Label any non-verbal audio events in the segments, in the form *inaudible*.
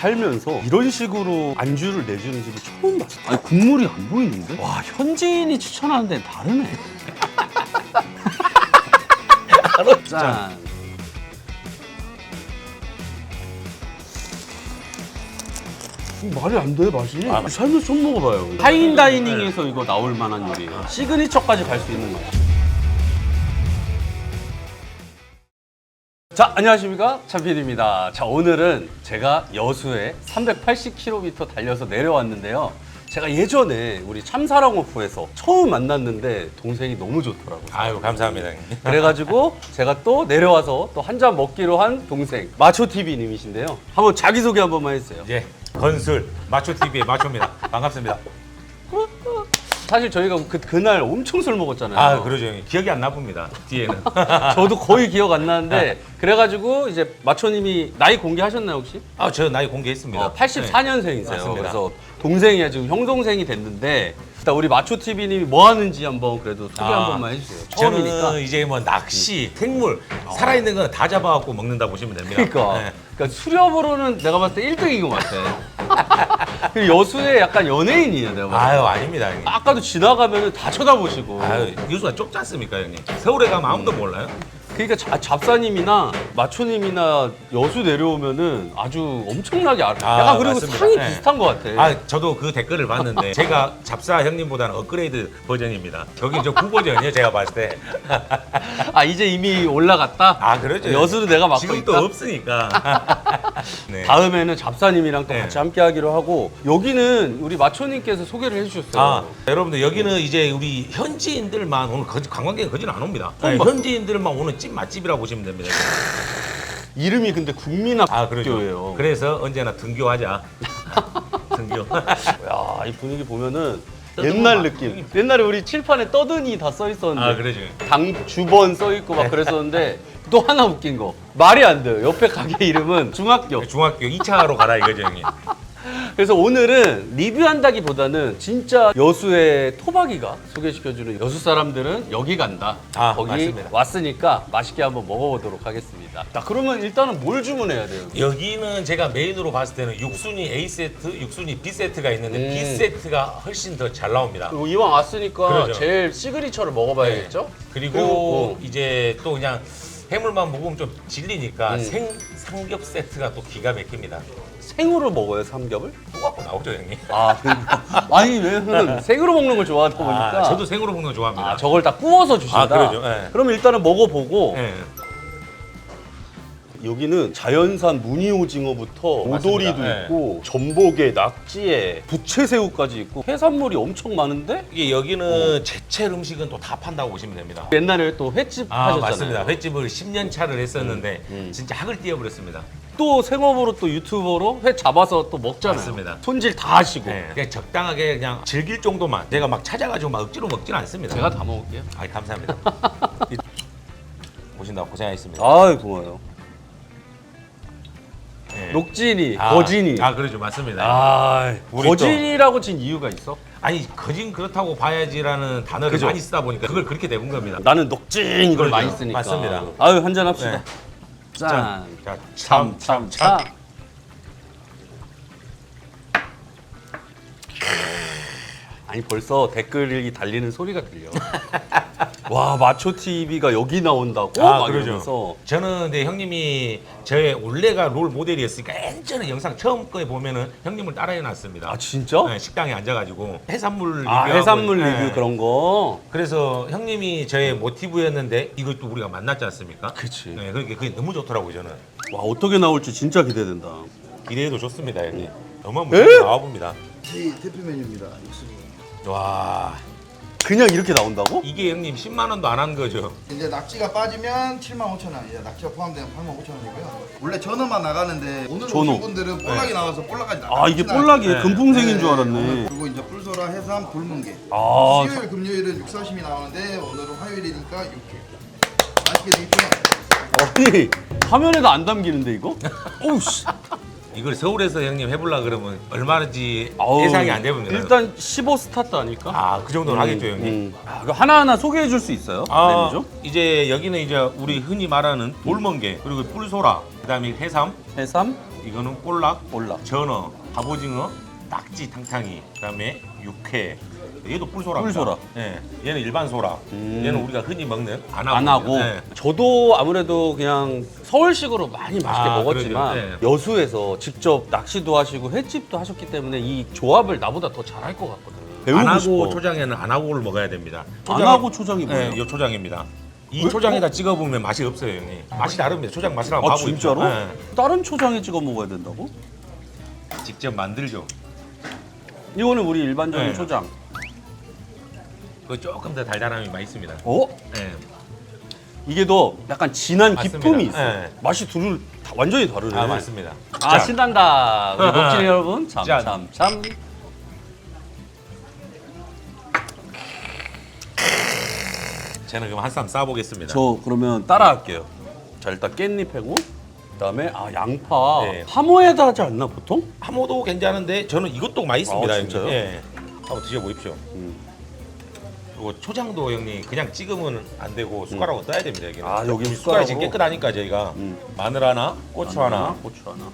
살면서 이런 식으로 안주를 내주는 집을 처음 봤어. 아니 국물이 안 보이는데? 와 현지인이 추천하는 데는 다르네. 짠. 이거 말이 안 돼 맛이. 살면서 처음 먹어봐요. 파인 다이닝에서 이거 나올 만한 요리예요. 시그니처까지 갈 수 있는 거예 자, 안녕하십니까. 참PD입니다. 자, 오늘은 제가 여수에 380km 달려서 내려왔는데요. 제가 예전에 우리 참사랑오프에서 처음 만났는데 동생이 너무 좋더라고요. 아유 감사합니다. 형님. 그래가지고 제가 또 내려와서 또 한 잔 먹기로 한 동생 마초TV님이신데요. 한번 자기소개 한 번만 해주세요. 예 건술 마초 TV의 마초입니다. 반갑습니다. 사실 저희가 그, 그날 엄청 술 먹었잖아요. 아 그러죠 형님. 기억이 안 나쁩니다. 뒤에는. *laughs* 저도 거의 기억 안 나는데 그래가지고 이제 마초님이 나이 공개하셨나요 혹시? 아 저 나이 공개했습니다. 어, 84년생이세요. 맞습니다. 그래서 동생이야 지금 형 동생이 됐는데 일단 우리 마초 TV님이 뭐 하는지 한번 그래도 소개 한 아, 번만 해주세요. 처음이니까. 저는 이제 뭐 낚시, 생물 살아있는 건 다 잡아갖고 먹는다 보시면 됩니다. 그러니까, 네. 그러니까 수렵으로는 내가 봤을 때 1등인 것 같아. *laughs* 그리고 여수의 약간 연예인이에요 내가 봤을 때. 아유 아닙니다 형님. 아까도 지나가면 다 쳐다보시고. 아유 유수가 좁지 않습니까 형님? 서울에 가면 아무도 몰라요. 그러니까 자- 잡사님이나 마초님이나 여수 내려오면은 아주 엄청나게 알아. 아, 약간 그리고 맞습니다. 상이 네. 비슷한 것 같아. 아 저도 그 댓글을 봤는데 *laughs* 제가 잡사 형님보다는 업그레이드 버전입니다. 저기 저 구버전이에요 제가 봤을 때. *laughs* 아 이제 이미 올라갔다. 아 그러죠. 여수도 내가 맡고 지금 있다. 또 없으니까. *laughs* 네. 다음에는 잡사님이랑 또 네. 같이 함께하기로 하고 여기는 우리 마초님께서 소개를 해주셨어요. 아, 여러분들 여기는 이제 우리 현지인들만 오늘 거지, 관광객은 거진 안 옵니다. 네, 봤- 현지인들만 오는 찐 맛집이라고 보시면 됩니다. 이름이 근데 국민학교예요. 아. 그래서 언제나 등교하자. 등교. *laughs* 야, 이 분위기 보면은 떠드는 옛날 맛. 느낌. 옛날에 우리 칠판에 떠드니 다써 있었는데 아, 그러죠. 당 주번 써 있고 막 그랬었는데 또 하나 웃긴 거 말이 안 돼요. 옆에 가게 이름은 중학교. 중학교 2차로 가라 이거죠, 형님. 그래서 오늘은 리뷰한다기보다는 진짜 여수의 토박이가 소개시켜주는 여수 사람들은 여기 간다. 아, 거기 맞습니다. 왔으니까 맛있게 한번 먹어보도록 하겠습니다. 자, 그러면 일단은 뭘 주문해야 돼요? 여기는 제가 메인으로 봤을 때는 육순이 A 세트, 육순이 B 세트가 있는데 음. B 세트가 훨씬 더 잘 나옵니다. 그리고 이왕 왔으니까 그러죠. 제일 시그니처를 먹어봐야겠죠? 그리고 그리고, 이제 또 그냥 해물만 먹으면 좀 질리니까 음. 생 삼겹 세트가 또 기가 막힙니다. 생으로 먹어요, 삼겹을? 또 갖고 나오죠, 형님. 아, 그, 아니, 왜냐면 생으로 먹는 걸 좋아하다 보니까. 아, 저도 생으로 먹는 거 좋아합니다. 아, 저걸 다 구워서 주신다. 아, 그러죠. 예. 그럼 일단은 먹어보고 예. 여기는 자연산 무늬 오징어부터 맞습니다. 오도리도 네. 있고 전복에 낙지에 부채새우까지 있고 해산물이 엄청 많은데 이게 여기는 제철 음식은 또 다 판다고 보시면 됩니다. 옛날에 또 횟집 아 하셨잖아요. 맞습니다. 횟집을 10년 차를 했었는데 음. 진짜 학을 띄워버렸습니다. 또 생업으로 또 유튜버로 회 잡아서 또 먹잖아요. 맞습니다. 손질 다 하시고 네. 그냥 적당하게 그냥 즐길 정도만 제가 막 찾아가지고 막 억지로 먹지는 않습니다. 제가 다 먹을게요. 아 감사합니다. *laughs* 이- 오신다고 고생하셨습니다. 아이 고마워요. 네. 녹진이, 아, 거진이. 아 그러죠 맞습니다. 아, 우리 거진이라고 진 이유가 있어? 아 니 거진 그렇다고 봐야지라는 단어를 그죠? 많이 쓰다 보니까 그걸 그렇게 내본 겁니다. 나는 녹진 이걸 그러죠. 많이 쓰니까. 맞습니다. 아유 한잔 합시다. 네. 짠. 자, 참, 참, 참. 아니 벌써 댓글이 달리는 소리가 들려. *laughs* 와 마초 TV가 여기 나온다고? 아, 막 그러죠. 이러면서. 저는 근데 형님이 저의 원래가 롤 모델이었으니까 예전에 영상 처음 거에 보면은 형님을 따라해 놨습니다. 아 진짜? 네, 식당에 앉아가지고 해산물 아 리뷰하고, 해산물 네. 리뷰 그런 거. 그래서 형님이 저의 모티브였는데 이걸 또 우리가 만났지 않습니까? 그치. 네, 그러니까 그게 너무 좋더라고요 저는. 와 어떻게 나올지 진짜 기대된다. 기대해도 좋습니다 형님. 네. 너무 무섭게 나와봅니다. 저희 대표 메뉴입니다. 육수로. 와 그냥 이렇게 나온다고? 이게 형님 10만 원도 안 한 거죠? 이제 낙지가 빠지면 7만 5천 원, 이제 낙지가 포함되면 8만 5천 원이고요. 원래 전어만 나가는데 오늘 전어. 오신 분들은 볼락이 나와서 볼락까지 나가. 아 이게 볼락이 네. 금풍생인 줄 알았네. 그리고 이제 뿔소라, 해삼, 굴뭉개. 아 수요일, 금요일은 육사심이 나오는데 오늘은 화요일이니까 육회. 맛있게 드십시오. 아니 화면에도 안 담기는데 이거? *laughs* 오우 씨. 이걸 서울에서 형님 해보려 그러면 얼마인지 아우, 예상이 안 됩니다. 일단 15 스타트 아닐까? 아 그 정도는 하겠죠 형님. 음. 아, 그럼 하나하나 소개해 줄 수 있어요? 아, 메뉴 좀? 이제 여기는 이제 우리 흔히 말하는 돌멍게 그리고 뿔소라 그다음에 해삼 해삼, 이거는 볼락, 볼락. 전어, 갑오징어, 낙지 탕탕이, 그다음에 육회. 얘도 뿔소라. 뿔소라. 예. 얘는 일반 소라. 음. 얘는 우리가 흔히 먹는 안하고. 안 하고 예. 저도 아무래도 그냥 서울식으로 많이 맛있게 아, 먹었지만 그러죠. 여수에서 직접 낚시도 하시고 횟집도 하셨기 때문에 이 조합을 나보다 더 잘할 것 같거든. 배우고 안하고 싶어. 초장에는 안하고를 먹어야 됩니다. 안 하고 초장이 뭐예요? 네, 이 초장입니다. 이 왜? 초장에다 찍어 보면 맛이 없어요, 형님. 맛이 다릅니다. 초장 맛이랑 아 바보 진짜로? 네. 다른 초장에 찍어 먹어야 된다고? 직접 만들죠. 이거는 우리 일반적인 네. 초장. 그 조금 더 달달함이 맛있습니다. 어? 네. 이게 더 약간 진한 맞습니다. 기품이 있어. 네. 맛이 둘 다 완전히 다르네. 아 맞습니다. 아 자, 신난다. 우리 녹진 *laughs* 여러분 짠. 참참참. 저는 그럼 한쌈 싸보겠습니다. 저 그러면 따라할게요. 자 일단 깻잎 해고 그다음에 아 양파 네. 하모에다 하지 않나 보통? 하모도 괜찮은데 저는 이것도 맛있습니다. 아, 형님. 진짜요? 예. 한번 드셔보십시오. 음. 그리고 초장도 형님 그냥 찍으면 안 되고 숟가락으로 떠야 됩니다. 여기는. 아, 여기 숟가락이 숟가락으로? 깨끗하니까 저희가 음. 마늘 하나, 고추 하나, 고추 하나.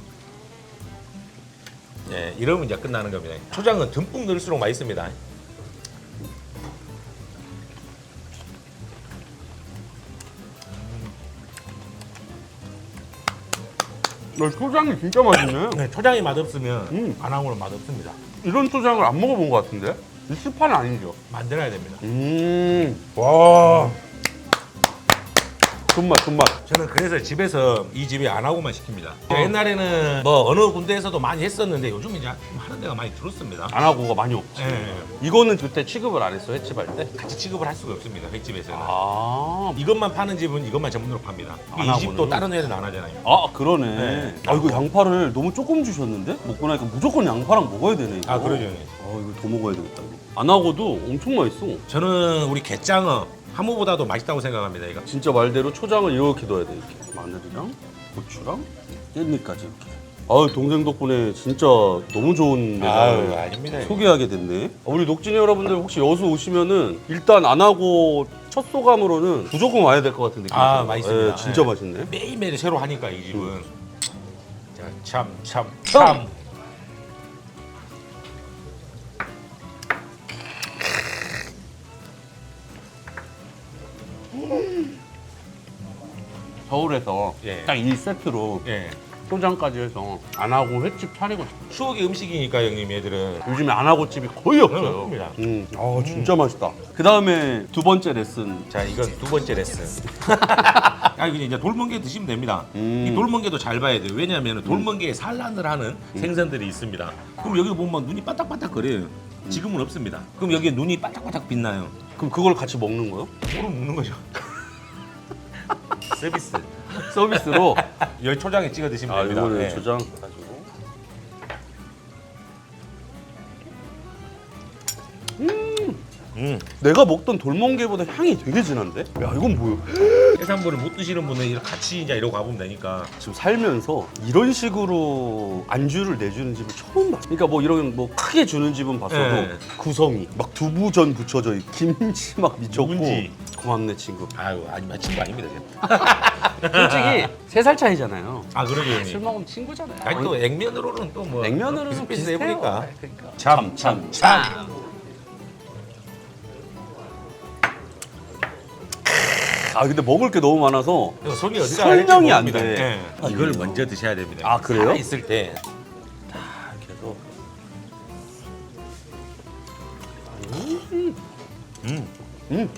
예, 이러면 이제 끝나는 겁니다. 초장은 듬뿍 넣을수록 맛있습니다. 나 초장이 진짜 맛있네. 네, 초장이 맛없으면 음. 안하고는 맛없습니다. 이런 초장을 안 먹어본 것 같은데? 이 스파는 아니죠? 만들어야 됩니다. 음. 와. 손맛 손맛. 저는 그래서 집에서 이 집에 안 하고만 시킵니다. 옛날에는 뭐 어느 군데에서도 많이 했었는데 요즘 이제 좀 하는 데가 많이 줄었습니다. 안 하고가 많이 없지. 예, 이거는 그때 취급을 안 했어 횟집 할 때? 같이 취급을 할 수가 없습니다. 횟집에서는. 아. 이것만 파는 집은 이것만 전문으로 팝니다. 안 이 집도 하고는? 다른 회는 안 하잖아요. 아 그러네. 네. 아 이거 양파를 너무 조금 주셨는데 먹고 나니까 무조건 양파랑 먹어야 되네. 이거. 아, 그러죠. 아 이거 더 먹어야 되겠다. 이거. 안 하고도 엄청 맛있어. 저는 우리 게장어 하모보다도 맛있다고 생각합니다. 이거. 진짜 말대로 초장을 이렇게 넣어야 돼 이렇게 마늘이랑 고추랑 깻잎까지 이렇게. 아유 동생 덕분에 진짜 너무 좋은 아유, 데를 아닙니다. 형님. 소개하게 됐네. 우리 녹진이 여러분들 혹시 여수 오시면은 일단 안 하고 첫 소감으로는 무조건 와야 될 것 같은 느낌이 아, 들어요. 맛있습니다. 예, 진짜 예. 맛있네. 매일매일 새로 하니까 이 집은. 음. 자, 참, 참, 참. 서울에서 예. 딱이 세트로 예. 초장까지 해서 안 하고 횟집 차리고 싶어. 추억의 음식이니까 형님 얘들은 요즘에 안 하고 집이 거의 없어요. 없습니다. 음, 아 진짜 맛있다. 그 다음에 두 번째 레슨. 자 이건 두 번째 레슨 *laughs* 아 이거 이제 돌멍게 드시면 됩니다 음. 이 돌멍게도 잘 봐야 돼요 왜냐하면 돌멍게에 산란을 하는 음. 생선들이 있습니다 그럼 여기 보면 눈이 반짝반짝 거려요 지금은 없습니다 그럼 여기에 눈이 반짝반짝 빛나요 그럼 그걸 같이 먹는 거요? 뭐로 먹는 거죠 서비스 서비스로. 열 초장에 찍어 드시면 아 됩니다 이거는 네. 초장 가지고. 음. 내가 먹던 돌멍게보다 향이 되게 진한데? 야 이건 뭐야? 해산물을 못 드시는 분은 이렇게 같이 이제 이러고 가보면 되니까 지금 살면서 이런 식으로 안주를 내주는 집을 처음 봤어. 그러니까 뭐 이런 뭐 크게 주는 집은 봤어도 네. 구성이 막 두부전 붙여져 있고 김치 막 미쳤고 묵은지. 고맙네 친구. 아유 아니 친구 아닙니다 제가. *laughs* 솔직히 세 살 차이잖아요. 아 그러죠 술 형님 먹으면 친구잖아요. 아니 또 액면으로는 또뭐 냉면으로는 비슷비슷해 비슷해요. 보니까 그러니까. 참, 참, 참. 아 근데 먹을 게 너무 많아서 이거 손이 어디가 설명이 안. 돼. 예. 이걸 먼저 드셔야 됩니다. 아, 그래요? 살아 있을 때 이렇게 해서 음. 음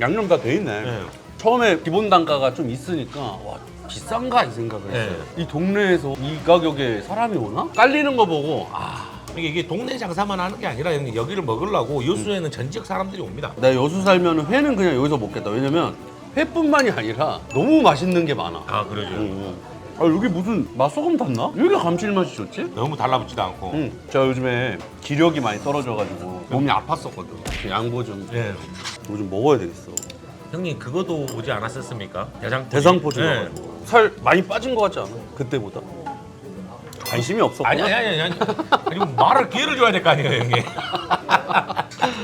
양념 다 돼 있네. 예. 처음에 기본 단가가 좀 있으니까 와 비싼가 이 생각을 네. 했어요. 이 동네에서 이 가격에 사람이 오나? 깔리는 거 보고 아 이게, 이게 동네 장사만 하는 게 아니라 형님 여기를 먹으려고 여수에는 전 지역 사람들이 옵니다. 내가 여수 살면 회는 그냥 여기서 먹겠다. 왜냐면 회뿐만이 아니라 너무 맛있는 게 많아. 아 그러죠. 음. 아 여기 무슨 맛소금 탔나? 왜 이렇게 감칠맛이 좋지? 너무 달라붙지도 않고. 응. 제가 요즘에 기력이 많이 떨어져가지고 몸이 아팠었거든. 양보 좀 예. 이거 좀 먹어야 되겠어. 형님 그거도 오지 않았었습니까? 대상포진. 대상포진 예. 와가지고 살 많이 빠진 것 같지 않아? 그때보다 관심이 없었구나. 아니 아니 아니 아니. 아니 뭐 말을 기회를 줘야 될 거 아니에요 형님. *laughs*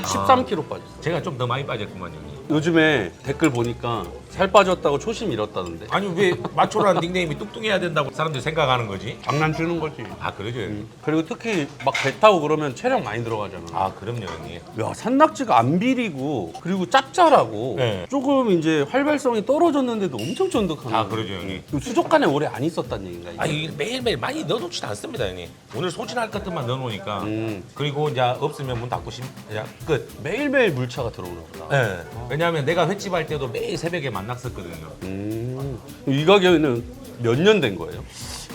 13kg 빠졌어. 제가 좀 더 많이 빠졌구만 형님. 요즘에 댓글 보니까 살 빠졌다고 초심 잃었다는데. 아니 왜 마초라는 닉네임이 뚱뚱해야 된다고 사람들이 생각하는 거지? 장난치는 거지. 아 그러죠 형님. 그리고 특히 막 배 타고 그러면 체력 많이 들어가잖아. 아 그럼요 형님. 야 산낙지가 안 비리고 그리고 짭짤하고 네. 조금 이제 활발성이 떨어졌는데도 엄청 쫀득한 아. 그러죠 형님. 수족관에 오래 안 있었단 얘기인가 이게? 아 이게 매일매일 많이 넣어놓지도 않습니다 형님. 오늘 소진할 것들만 넣어놓으니까. 음. 그리고 이제 없으면 문 닫고 심 그냥 끝. 매일매일 물차가 들어오나 보다. 예. 왜냐하면 내가 횟집 할 때도 매일 새벽에 만났었거든요. 음. 이 가게는 몇 년 된 거예요?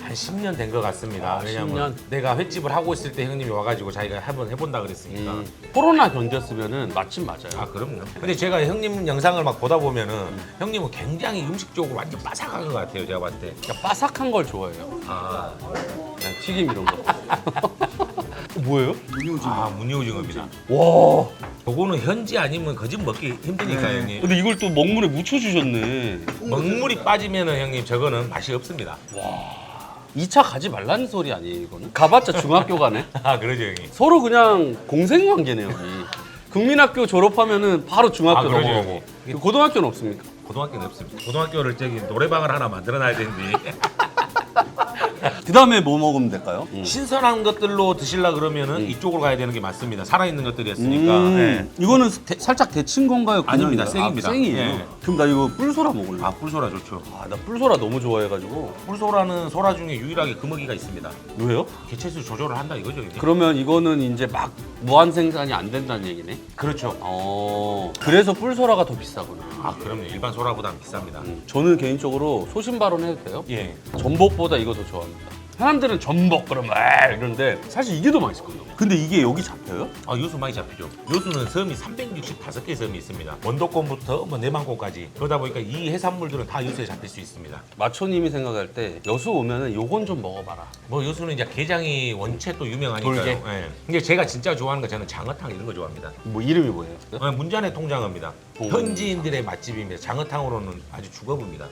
한 10년 된 것 같습니다. 아, 왜냐면 10년? 내가 횟집을 하고 있을 때 형님이 와가지고 자기가 한번 해본다 그랬으니까. 음. 코로나 견뎠으면은 맛집 맞아요. 아 그럼요. 근데 제가 형님 영상을 막 보다 보면은 형님은 굉장히 음식적으로 완전 빠삭한 것 같아요. 제가 봤을 때. 그러니까 바삭한 걸 좋아해요. 아, 그냥 튀김 이런 거. *laughs* 뭐예요? 아 문효징어입니다. 와. 그거는 현지 아니면 그집 먹기 힘드니까 네. 형님. 근데 이걸 또 먹물에 묻혀주셨네. 먹물이 빠지면은 형님 저거는 맛이 없습니다. 2차 가지 말라는 소리 아니에요 이거는? 가봤자 중학교 가네. *laughs* 아 그러죠 형님. 서로 그냥 공생 관계네 여기. 국민학교 졸업하면은 바로 중학교 아, 그러죠, 넘어가고. 형님. 고등학교는 없습니까? 고등학교는 없습니다. 고등학교를 저기 노래방을 하나 만들어 놔야 되는데 *laughs* 그 다음에 뭐 먹으면 될까요? 신선한 것들로 드시려 그러면은 이쪽으로 가야 되는 게 맞습니다. 살아있는 것들이었으니까. 음, 네. 이거는 데- 살짝 데친 건가요? 아닙니다. 그냥인가요? 생입니다. 아, 생이에요. 예. 그럼 나 이거 뿔소라 먹을래. 아 뿔소라 좋죠. 아, 나 뿔소라 너무 좋아해가지고. 뿔소라는 소라 중에 유일하게 금어기가 있습니다. 왜요? 개체수 조절을 한다 이거죠. 이게. 그러면 이거는 이제 막 무한 생산이 안 된다는 얘기네. 그렇죠. 어, 그래서 뿔소라가 더 비싸구나. 아 그럼요. 일반 소라보다 비쌉니다. 음, 저는 개인적으로 소신 발언 해도 돼요? 예. 전복보다 이거 더 좋아합니다. 사람들은 전복 그러면 아 이러는데 사실 이게 더 맛있거든요. 근데 이게 여기 잡혀요? 아 요수 많이 잡히죠. 요수는 섬이 365개 섬이 있습니다. 원도권부터 뭐 내만고까지 그러다 보니까 이 해산물들은 다 요수에 잡힐 수 있습니다. 마초님이 생각할 때 여수 오면은 요건 좀 먹어봐라. 뭐 요수는 이제 게장이 원체 또 유명하니까요. 돌게. 예. 근데 제가 진짜 좋아하는 거 저는 장어탕 이런 거 좋아합니다. 뭐 이름이 뭐예요? 어, 문전의 통장어입니다. 오. 현지인들의 맛집입니다. 장어탕으로는 아주 주거부입니다.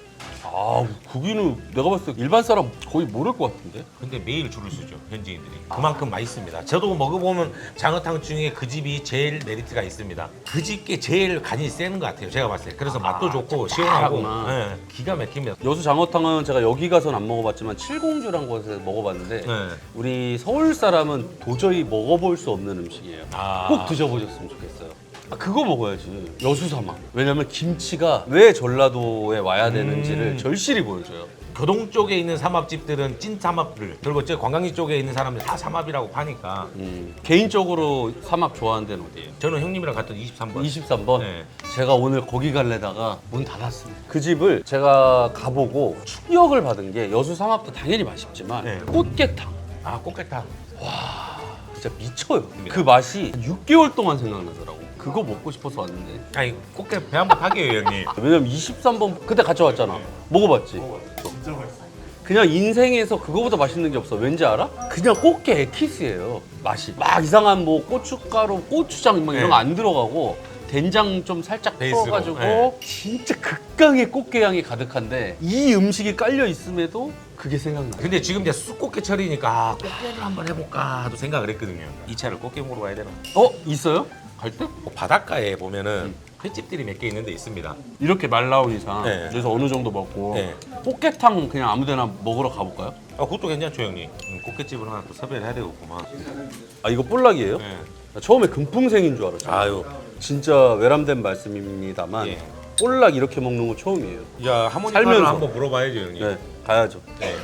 아 거기는 내가 봤을 때 일반 사람 거의 모를 것 같은데. 근데 매일 줄을 서죠 현지인들이 그만큼 맛있습니다 저도 먹어보면 장어탕 중에 그 집이 제일 메리트가 있습니다 그 집게 제일 간이 세는 것 같아요 제가 봤을 때 그래서 맛도 좋고 시원하고 짭짤하구나. 예, 기가 막힙니다 여수 장어탕은 제가 여기 가서는 안 먹어봤지만 칠공주란 곳에서 먹어봤는데 네. 우리 서울 사람은 도저히 먹어볼 수 없는 음식이에요. 아. 꼭 드셔보셨으면 좋겠어요. 아, 그거 먹어야지. 여수 사막. 왜냐면 김치가 왜 전라도에 와야 되는지를 음. 절실히 보여줘요. 교동 쪽에 있는 삼합집들은 찐 삼합을 그리고 저 관광지 쪽에 있는 사람들 다 삼합이라고 파니까 음, 개인적으로 사막 좋아하는 데는 어디예요? 저는 형님이랑 갔던 23번 23번. 네. 제가 오늘 거기 갈래다가 문 닫았습니다. 그 집을 제가 가보고 충격을 받은 게 여수 삼합도 당연히 맛있지만 네. 꽃게탕. 아 꽃게탕 진짜 미쳐요. 그 맛이 6개월 동안 생각나더라고. 그거 먹고 싶어서 왔는데. 아니 꽃게 배 한번 타게요 형님 *laughs* 왜냐면 23번 그때 같이 왔잖아. 먹어봤지? 진짜 맛있어. 그냥 인생에서 그거보다 맛있는 게 없어. 왠지 알아? 그냥 꽃게 에키스예요. 맛이. 막 이상한 뭐 고춧가루, 고추장 막 이런 네. 거 안 들어가고 된장 좀 살짝 베이스로, 풀어가지고 네. 진짜 극강의 꽃게 향이 가득한데 이 음식이 깔려 있음에도 그게 생각나. 근데 지금 이제 쑥꽃게철이니까 아, 꽃게를 한번 해볼까 하도 생각을 했거든요 이 차를 꽃게 먹으러 가야 되나 어 있어요? 갈 때? 뭐 바닷가에 보면은 횟집들이 몇 개 있는 데 있습니다. 이렇게 말 나온 이상 네. 그래서 어느 정도 먹고 네. 꽃게탕 그냥 아무데나 먹으러 가볼까요? 아, 그것도 괜찮죠, 형님. 음, 꽃게집을 하나 또 섭외를 해야 되겠구만. 아 이거 볼락이에요? 네. 나 처음에 금풍생인 줄 알았죠. 아유. 진짜 외람된 말씀입니다만 예. 볼락 이렇게 먹는 거 처음이에요. 야, 하모니카를 살면서. 한번 물어봐야죠, 형님. 네, 가야죠. 네.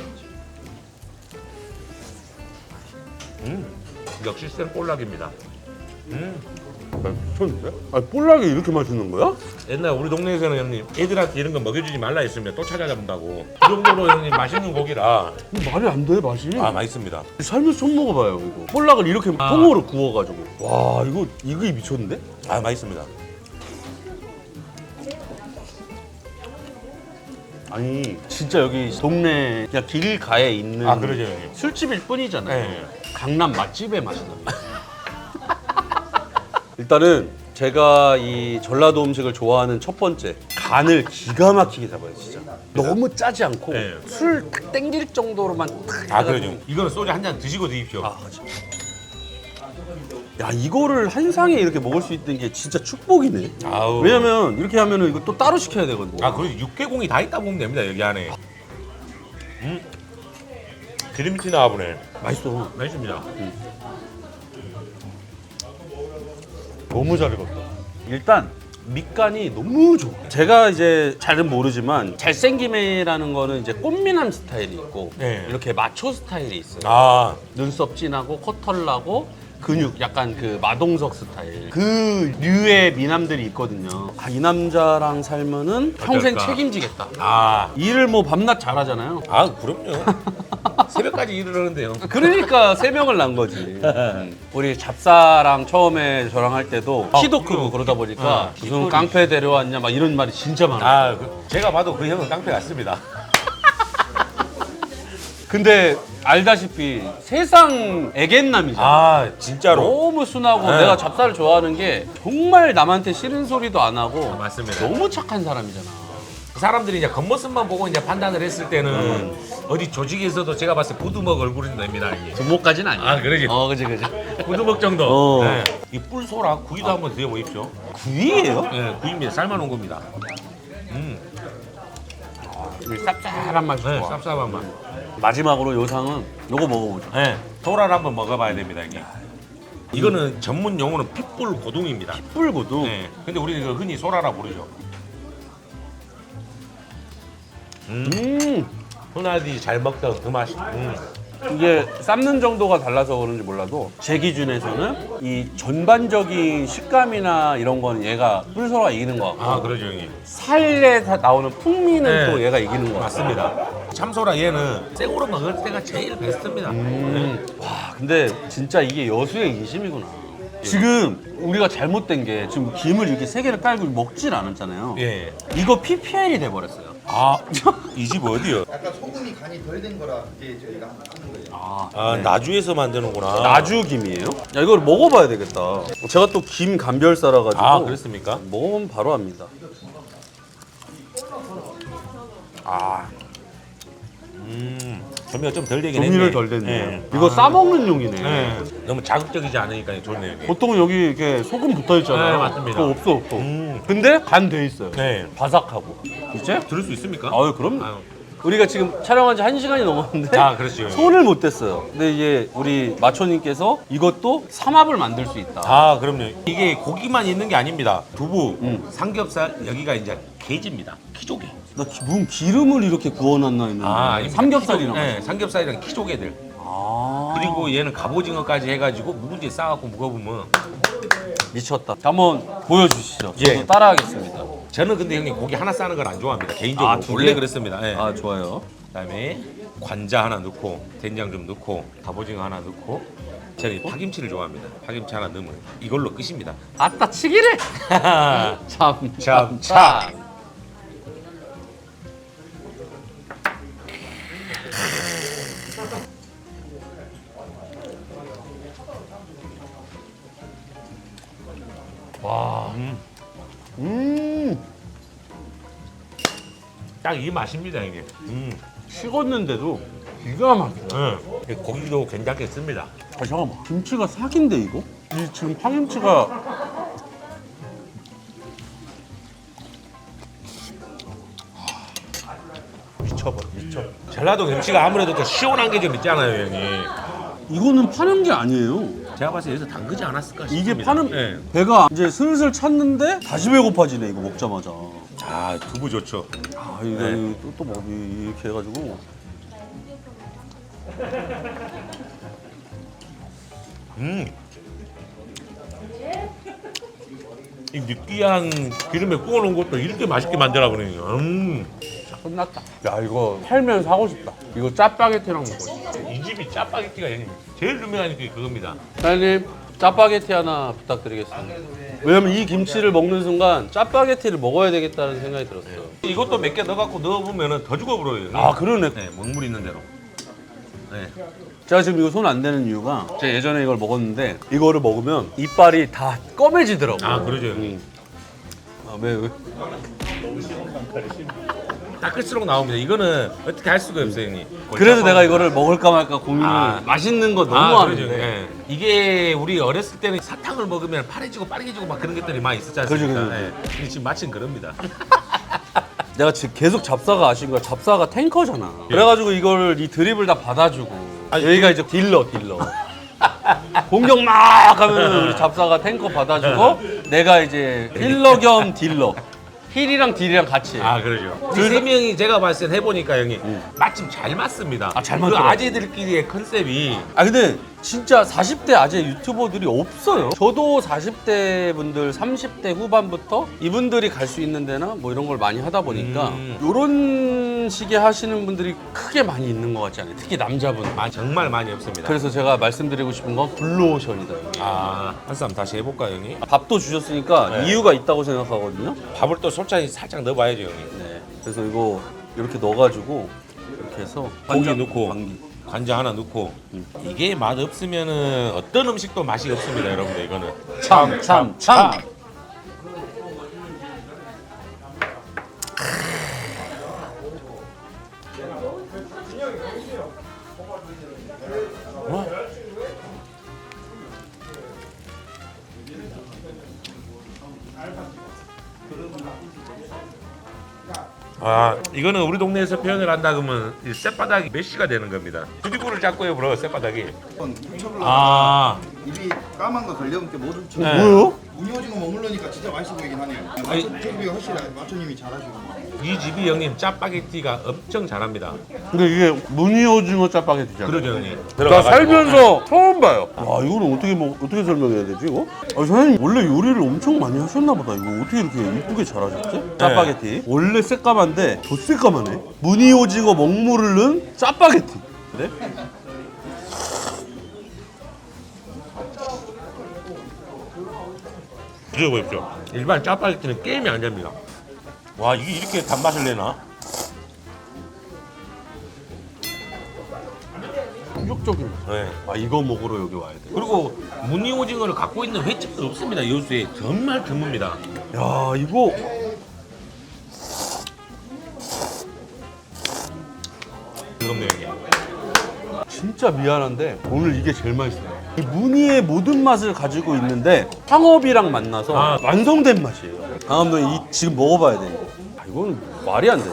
음, 역시 생볼락입니다. 음, 미쳤는데? 아 볼락이 이렇게 맛있는 거야? 옛날 우리 동네에서는 형님 애들한테 이런 거 먹여주지 말라 했으면 또 찾아잡는다고. 그 정도로 형님 맛있는 고기라. 말이 안 돼 맛이. 아, 맛있습니다. 살면서 처음 먹어봐요 이거. 볼락을 이렇게 아. 통으로 구워가지고. 와 이거 이거 미쳤는데? 아, 맛있습니다. 아니 진짜 여기 동네 그냥 길가에 있는 아, 그러죠, 형님. 술집일 뿐이잖아요. 네. 강남 맛집의 맛이 납니다. 일단은 제가 이 전라도 음식을 좋아하는 첫 번째 간을 기가 막히게 잡아요 진짜. 너무 짜지 않고 네. 술 땡길 정도로만 탁 아. 그러죠. 이거는 소주 한 잔 드시고 드십시오. 아, 그렇죠. 야 이거를 한 상에 이렇게 먹을 수 있는 게 진짜 축복이네. 아우. 왜냐면 이렇게 하면은 이거 또 따로 시켜야 되거든요. 아 그리고 육개공이 다 있다 보면 됩니다 여기 안에. 음. 기름티 나와보네. 맛있어. 맛있습니다. 너무 잘 익었다. 일단 밑간이 너무 좋아. 제가 이제 잘은 모르지만 잘생김이라는 거는 이제 꽃미남 스타일이 있고 네. 이렇게 마초 스타일이 있어요. 아 눈썹 진하고 코털 나고 근육 약간 그 마동석 스타일 그 류의 미남들이 있거든요. 아, 이 남자랑 살면은 평생 어떨까? 책임지겠다. 아. 일을 뭐 밤낮 잘하잖아요. 아 그럼요. *laughs* 새벽까지 일을 하는데요. 그러니까 세 명을 낳은 거지. 음. 우리 잡사랑 처음에 저랑 할 때도 아, 키도? 크고 그러다 보니까 아, 무슨. 깡패 데려왔냐 막 이런 말이 진짜 많아. 아 그, 제가 봐도 그 형은 깡패 같습니다. *laughs* 근데 알다시피 세상 애견남이잖아. 아 진짜로. 너무 순하고 네. 내가 잡사를 좋아하는 게 정말 남한테 싫은 소리도 안 하고 맞습니다. 너무 착한 사람이잖아. 사람들이 이제 겉모습만 보고 이제 판단을 했을 때는 어디 조직에서도 제가 봤을 때 부두먹 얼굴이 됩니다 이게. 부모까지는 아니야. 아, 그러지. 어, 그지, 그지. *laughs* 부두먹 정도. 어. 네. 이 뿔소라 구이도 한번 드셔보십시오. 구이예요? 네, 구이입니다. 삶아놓은 겁니다. 음, 쌉쌀한 맛이 네, 좋아. 쌉쌉한 맛. 마지막으로 요상은 요거 먹어보자. 네, 소라를 한번 먹어봐야 됩니다 이게. 이거는 전문 용어는 핏불 고동입니다. 뿔고도 네, 근데 우리는 이거 흔히 소라라 부르죠. 음, 흔하디 잘 먹던 그 맛이. 음. 이게 삶는 정도가 달라서 그런지 몰라도 제 기준에서는 이 전반적인 식감이나 이런 거는 얘가 뿔소라가 이기는 것 같고 아 그러죠 형님. 살에 다 나오는 풍미는 네. 또 얘가 이기는 것 같아. 맞습니다. 참소라 얘는 생으로 먹을 때가 제일 베스트입니다. 음, 와, 근데 진짜 이게 여수의 인심이구나. 지금 우리가 잘못된 게 지금 김을 이렇게 세 개를 깔고 먹질 않았잖아요. 예. 이거 PPL이 돼 버렸어요. 아, 이 집 어디요? 약간 소금이 간이 덜 된 거라 그게 저희가 하는 거예요. 아, 아, 나주에서 만드는구나. 나주김이에요? 야 이걸 먹어봐야 되겠다. 제가 또 김 감별사라 가지고 아, 그렇습니까? 먹으면 바로 합니다. 아, 음, 조미가 좀 덜 되긴 했네. 종이를 덜 됐네요. 예. 이거 싸 먹는 용이네. 네. 너무 자극적이지 않으니까 좋네요. 이게. 보통 여기 이렇게 소금 붙어 있잖아요. 네, 맞습니다. 그거 없어 없어. 음. 근데 간 돼 있어요. 네. 바삭하고. 이제? 들을 수 있습니까? 아유 그럼요. 아유. 우리가 지금 촬영한 지 한 시간이 넘었는데 아, 그렇죠. 손을 못 댔어요. 근데 이게 우리 마초님께서 이것도 삼합을 만들 수 있다. 아, 그럼요. 이게 고기만 있는 게 아닙니다. 두부, 음. 삼겹살, 여기가 이제 게지입니다. 키조개. 나 기- 무슨 기름을 이렇게 구워놨나 했는데 아닙니다. 삼겹살이랑. 키조- 네, 삼겹살이랑 키조개들. 아 그리고 얘는 갑오징어까지 해가지고 묵은지에 싸갖고 먹어보면 미쳤다. 한번 보여주시죠. 저도 예. 따라하겠습니다. 저는 근데 형님 고기 하나 싸는 걸 안 좋아합니다. 개인적으로 아, 두 원래 개? 그랬습니다. 예. 아 좋아요. 그다음에 관자 하나 넣고 된장 좀 넣고 갑오징어 하나 넣고 저는 이 파김치를 좋아합니다. 파김치 하나 넣으면 이걸로 끝입니다. 아따 치기를. *laughs* 참, 참, 참. 와, 음, 딱 이 맛입니다, 형님. 음. 식었는데도 기가 막혀. 예. 고기도 괜찮겠습니다. 아 잠깐만, 김치가 사기인데 이거? 이 지금 파김치가 미쳐버려, 미쳐. 전라도 김치가 아무래도 더 시원한 게 좀 있잖아요, 형님. 이거는 파는 게 아니에요. 제가 봤을 때 여기서 담그지 않았을까 이게 싶습니다. 파는 예. 배가 이제 슬슬 찼는데 다시 배고파지네 이거 먹자마자. 아, 두부 좋죠. 아 이거 네. 또, 또 먹, 이렇게 해가지고 음. 이 느끼한 기름에 구워놓은 것도 이렇게 맛있게 만들어 버리네요. 음. 끝났다. 야 이거 팔면 사고 싶다. 이거 짜파게티랑 집이 짜파게티가 형님 제일 유명한 게 그겁니다. 사장님 짜파게티 하나 부탁드리겠습니다. 왜냐면 이 김치를 먹는 순간 짜파게티를 먹어야 되겠다는 생각이 들었어요. 이것도 몇 개 넣어갖고 넣어보면 더 죽어버려요. 아 그러네. 네, 먹물 있는 대로. 네. 제가 지금 이거 손 안 대는 이유가 제가 예전에 이걸 먹었는데 이거를 먹으면 이빨이 다 검해지더라고요. 아, 그러죠. 형님. 음. 아, 왜, 왜? 닦을수록 나옵니다. 이거는 어떻게 할 수가 없어요, 형님. 그래서 내가 이거를 먹을까 말까 고민을 아. 맛있는 거 너무 아, 하는데 그러죠. 예. 이게 우리 어렸을 때는 사탕을 먹으면 파래지고 빠르게지고 막 그런 것들이 많이 있었지 않습니까? 그죠, 그죠. 예. 근데 지금 마침 그럽니다. *laughs* 내가 지금 계속 잡사가 아쉬운 거야. 잡사가 탱커잖아. 그래가지고 이걸 이 드립을 다 받아주고 여기가 이제 딜러 딜러. *laughs* 공격 막 하면 우리 잡사가 탱커 받아주고 *laughs* 내가 이제 힐러 겸 딜러. 힐이랑 딜이랑 같이. 해. 아 그러죠. 우리 세 명이 제가 봤을 때 해보니까 형님 마침 잘 맞습니다. 아, 잘그 맞더라고요. 아재들끼리의 컨셉이 아 근데 진짜 40대 아재 유튜버들이 없어요. 저도 40대 분들 30대 후반부터 이분들이 갈 수 있는 데나 뭐 이런 걸 많이 하다 보니까 음. 이런 식의 하시는 분들이 크게 많이 있는 것 같지 않아요. 특히 남자분. 마- 정말 많이 없습니다. 그래서 제가 말씀드리고 싶은 건 블루오션이다. 여기. 아, 한쌈 다시 해볼까 요 형님? 밥도 주셨으니까 네. 이유가 있다고 생각하거든요. 밥을 또 솔직히 살짝 넣어봐야죠 형님. 네. 그래서 이거 이렇게 넣어가지고 이렇게 해서 고기 간장- 넣고 관기. 간장 하나 넣고 이게 맛 없으면은 어떤 음식도 맛이 없습니다 여러분들 이거는 참, 참, 참. 아 이거는 우리 동네에서 표현을 한다 그러면 이 쌔바닥이 메시가 되는 겁니다 두디구를 잡고 해버려 쌔바닥이 훔쳐보려고 아 입이 까만 거 걸려온 게 모두 훔쳐. 네. 뭐요? 무늬오징어 먹물러니까 진짜 맛있어 보이긴 하네요. 아니. 마초님이 확실히 마초님이 잘하시고. 이 집이 형님 짜파게티가 엄청 잘합니다 근데 이게 무늬 오징어 짜파게티잖아. 그러죠 형님 나 살면서 처음 봐요. 와 이거는 어떻게 뭐 어떻게 설명해야 되지 이거? 아 사장님 원래 요리를 엄청 많이 하셨나 보다. 이거 어떻게 이렇게 이쁘게 잘하셨지? 짜파게티. 원래 새까만데 더 새까만해. 무늬 오징어 먹물을 넣은 짜파게티. 네? 드셔보십시오 일반 짜파게티는 게임이 안 됩니다 와 이게 이렇게 단맛을 내나? 충격적인. 네. 아 이거 먹으러 여기 와야 돼. 그리고 무늬 오징어를 갖고 있는 횟집도 없습니다 여수에 정말 드뭅니다 야 이거 그겁니다 형님 진짜 미안한데 오늘 이게 제일 맛있어요. 이 무늬의 모든 맛을 가지고 있는데 황업이랑 만나서 아. 완성된 맛이에요. 다음은 이 지금 먹어봐야 돼. 이거. 아, 이건 말이 안 돼.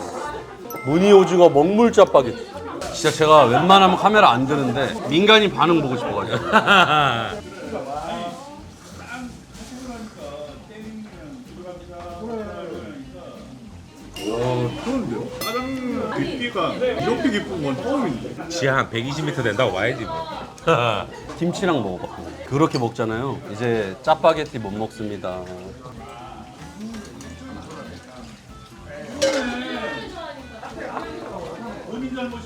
무늬 오징어 먹물 짜파게티. 진짜 제가 웬만하면 카메라 안 드는데 민간인 반응 보고 싶어가지고. 지하 한 120m 된다고 와야지 뭐 *laughs* 김치랑 먹어봐. 그렇게 먹잖아요. 이제 짜파게티 못 먹습니다.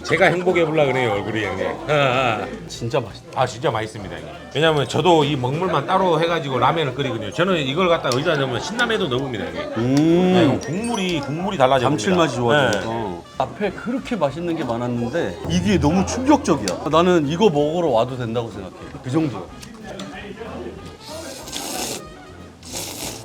제가 행복해 보려 그래요 얼굴이 형님 진짜 맛있다. 아 진짜 맛있습니다 형님 왜냐면 저도 이 먹물만 따로 해가지고 라면을 끓이거든요 저는 이걸 갖다 의자 넣으면 신라면도 넣습니다 형님 음. 네, 국물이 국물이 달라져 감칠맛이 봅니다. 좋아져서 앞에 그렇게 맛있는 게 많았는데 이게 너무 충격적이야 나는 이거 먹으러 와도 된다고 생각해 그 정도야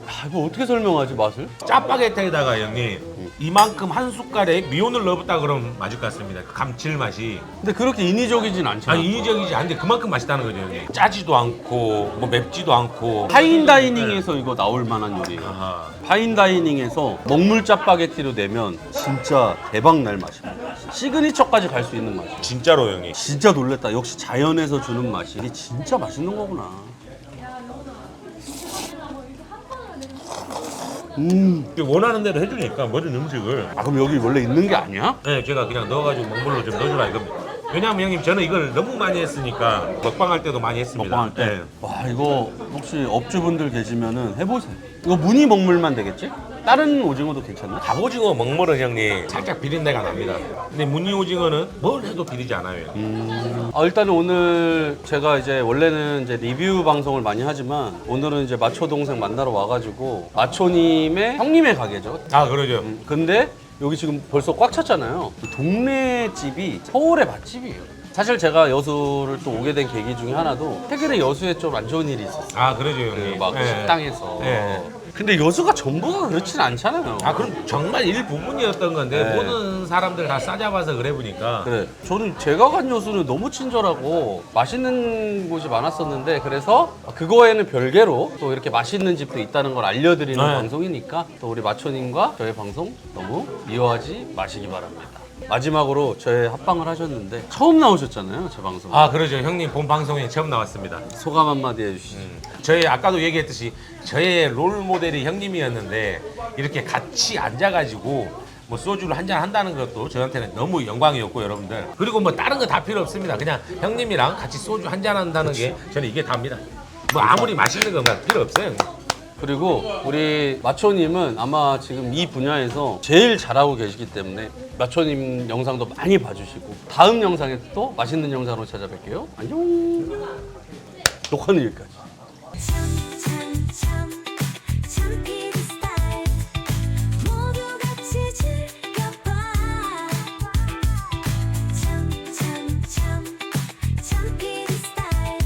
아, 이거 어떻게 설명하지 맛을? 네. 짜파게티에다가 형님 이만큼 한 숟갈에 미온을 넣었다 그러면 맞을 것 같습니다. 그 감칠맛이. 근데 그렇게 인위적이진 않잖아. 아니 인위적이지. 않은데 그만큼 맛있다는 거죠 형님 짜지도 않고 뭐 맵지도 않고. 파인다이닝에서 이거 나올 만한 요리예요. 아하. 파인다이닝에서 먹물 짜파게티로 내면 진짜 대박 날 맛이야 시그니처까지 갈 수 있는 맛이야 진짜로 형님. 진짜 놀랬다. 역시 자연에서 주는 맛이. 이게 진짜 맛있는 거구나 음. 원하는 대로 해주니까 모든 음식을 아 그럼 여기 원래 있는 게 아니야? 네, 제가 그냥 넣어가지고 먹물로 좀 넣어주라 이겁니다. 왜냐하면 형님 저는 이걸 너무 많이 했으니까 먹방할 때도 많이 했습니다. 먹방할 때. 네. 와 이거 혹시 업주분들 계시면은 해보세요. 이거 무늬 먹물만 되겠지? 다른 오징어도 괜찮나? 갑오징어 먹물은 형님 살짝 비린내가 납니다. 근데 무늬 오징어는 뭘 해도 비리지 않아요. 아, 일단은 오늘 제가 이제 원래는 이제 리뷰 방송을 많이 하지만 오늘은 이제 마초 동생 만나러 와가지고 마초님의 형님의 가게죠. 아 그러죠. 음, 근데 여기 지금 벌써 꽉 찼잖아요. 이 동네 집이 서울의 맛집이에요. 사실 제가 여수를 또 오게 된 계기 중에 하나도 최근에 여수에 좀 안 좋은 일이 있었어요. 아 그러죠 형님. 그막 네. 식당에서. 네. 근데 여수가 전부가 그렇진 않잖아요. 아 그럼 정말 일부분이었던 건데 네. 뭐는 사람들 다 싸잡아서 그래 보니까 그래. 저는 제가 간 여수는 너무 친절하고 맛있는 곳이 많았었는데 그래서 그거에는 별개로 또 이렇게 맛있는 집도 있다는 걸 알려드리는 네. 방송이니까 또 우리 마초님과 저의 방송 너무 미워하지 마시기 바랍니다. 마지막으로 저의 합방을 하셨는데 처음 나오셨잖아요, 제 방송. 아 그러죠 형님 본 방송에 처음 나왔습니다. 소감 한마디 해주시죠. 저희 아까도 얘기했듯이 저의 롤 모델이 형님이었는데 이렇게 같이 앉아가지고 뭐 소주를 한잔 한다는 것도 저한테는 너무 영광이었고 여러분들 그리고 뭐 다른 거 다 필요 없습니다 그냥 형님이랑 같이 소주 한잔 한다는 게 저는 이게 답니다 뭐 아무리 맛있는 건 필요 없어요. 그리고 우리 마초님은 아마 지금 이 분야에서 제일 잘하고 계시기 때문에 마초님 영상도 많이 봐주시고 다음 영상에 또 맛있는 영상으로 찾아뵐게요. 안녕. 녹화는 여기까지. 즐겨봐 참 참 참 참 피디 스타일